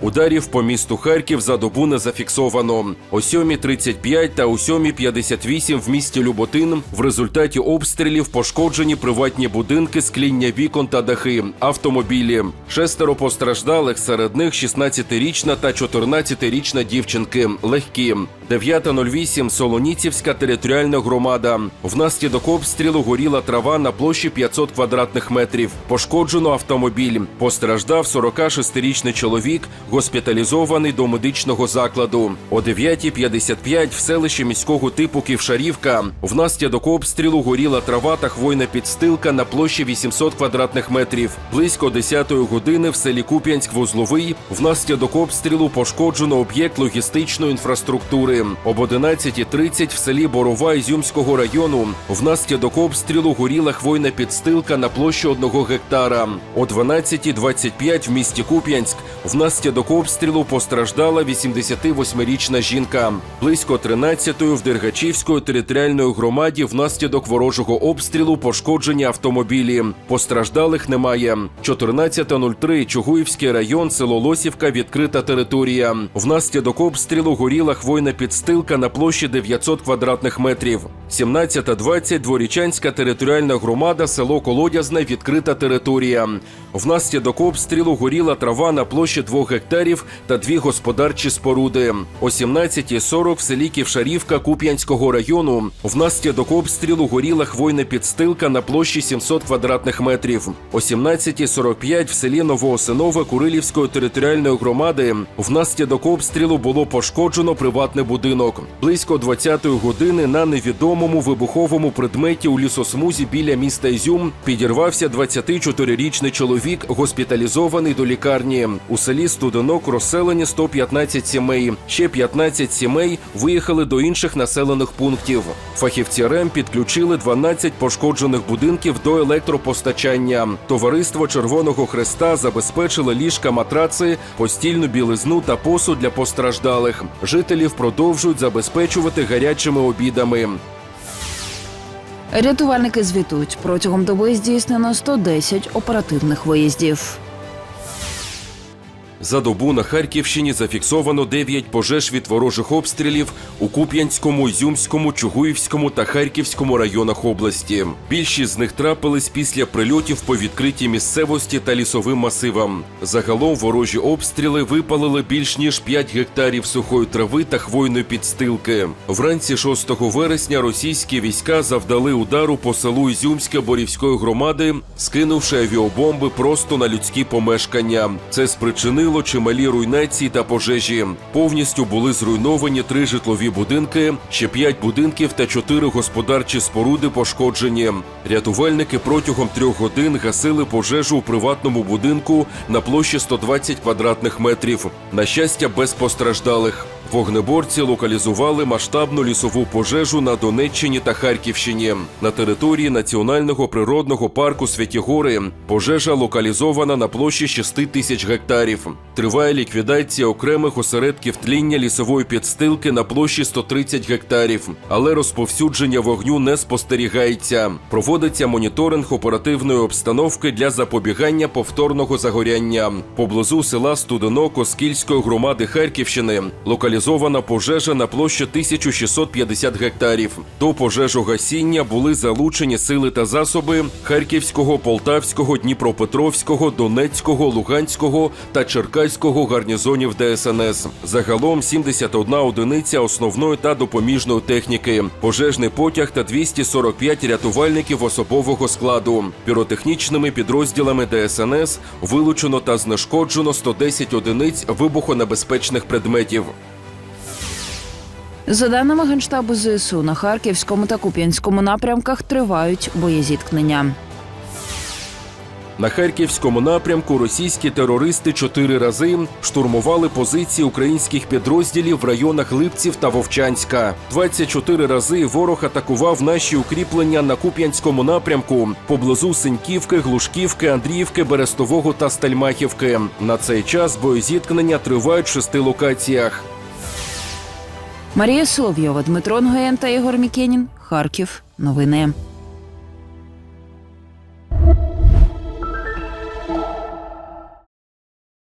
Ударів по місту Харків за добу не зафіксовано. О 7.35 та о 7.58 в місті Люботин в результаті обстрілів пошкоджені приватні будинки, скління вікон та дахи, автомобілі. Шестеро постраждалих, серед них 16-річна та 14-річна дівчинки. Легкі. 9.08 Солоніцівська територіальна громада. Внаслідок обстрілу горіла трава на площі 500 квадратних метрів. Пошкоджено автомобіль. Постраждав 46-річний чоловік, госпіталізований до медичного закладу. О 9.55 в селищі міського типу Ківшарівка. Внаслідок обстрілу горіла трава та хвойна підстилка на площі 800 квадратних метрів. Близько 10-ї години в селі Куп'янськ-Вузловий внаслідок обстрілу пошкоджено об'єкт логістичної інфраструктури. Об 11.30 в селі Борова Ізюмського району внаслідок обстрілу горіла хвойна підстилка на площі 1 гектара. О 12.25 в місті Куп'янськ внаслідок обстрілу постраждала 88-річна жінка. Близько 13-ї в Дергачівської територіальної громаді внаслідок ворожого обстрілу пошкоджені автомобілі. Постраждалих немає. 14.03 Чугуївський район, село Лосівка, відкрита територія. Внаслідок обстрілу горіла хвойна підстилка на площі 900 квадратних метрів. 17.20 Дворічанська територіальна громада, село Колодязне, відкрита територія. Внаслідок обстрілу горіла трава на площі 2 гектарів та дві господарчі споруди. О 17.40 в селі Ківшарівка Куп'янського району внаслідок обстрілу горіла хвойна підстилка на площі 700 квадратних метрів. О 17.45 в селі Новоосинове Курилівської територіальної громади внаслідок обстрілу було пошкоджено приватний будинок. Близько 20-ї години на невідомому вибуховому предметі у лісосмузі біля міста Ізюм підірвався 24-річний чоловік, госпіталізований до лікарні. У селі Студенок розселені 115 сімей. Ще 15 сімей виїхали до інших населених пунктів. Фахівці РЕМ підключили 12 пошкоджених будинків до електропостачання. Товариство Червоного Хреста забезпечило ліжка, матраци, постільну білизну та посуд для постраждалих. Жителів продовжують забезпечувати гарячими обідами. Рятувальники звітують, протягом доби здійснено 110 оперативних виїздів. За добу на Харківщині зафіксовано 9 пожеж від ворожих обстрілів у Куп'янському, Ізюмському, Чугуївському та Харківському районах області. Більшість з них трапились після прильотів по відкритій місцевості та лісовим масивам. Загалом ворожі обстріли випалили більш ніж 5 гектарів сухої трави та хвойної підстилки. Вранці 6 вересня російські війська завдали удару по селу Ізюмське Борівської громади, скинувши авіабомби просто на людські помешкання. Це спричинило чималі руйнації та пожежі. Повністю були зруйновані три житлові будинки, ще п'ять будинків та чотири господарчі споруди пошкоджені. Рятувальники протягом трьох годин гасили пожежу у приватному будинку на площі 120 квадратних метрів. На щастя, без постраждалих. Вогнеборці локалізували масштабну лісову пожежу на Донеччині та Харківщині. На території національного природного парку Святі Гори пожежа локалізована на площі 6 тисяч гектарів. Триває ліквідація окремих осередків тління лісової підстилки на площі 130 гектарів, але розповсюдження вогню не спостерігається. Проводиться моніторинг оперативної обстановки для запобігання повторного загоряння. Поблизу села Студено Коскільської громади Харківщини локалізована пожежа на площі 1650 гектарів. До пожежогасіння були залучені сили та засоби Харківського, Полтавського, Дніпропетровського, Донецького, Луганського та Черкаського гарнізонів ДСНС. Загалом 71 одиниця основної та допоміжної техніки, пожежний потяг та 245 рятувальників особового складу. Піротехнічними підрозділами ДСНС вилучено та знешкоджено 110 одиниць вибухонебезпечних предметів. За даними Генштабу ЗСУ, на Харківському та Куп'янському напрямках тривають боєзіткнення. На харківському напрямку російські терористи чотири рази штурмували позиції українських підрозділів в районах Липців та Вовчанська. 24 рази ворог атакував наші укріплення на Куп'янському напрямку поблизу Синьківки, Глушківки, Андріївки, Берестового та Стальмахівки. На цей час боєзіткнення тривають в шести локаціях. Марія Соловйова, Дмитро Нгоєн та Ігор Мікенін. Харків. Новини.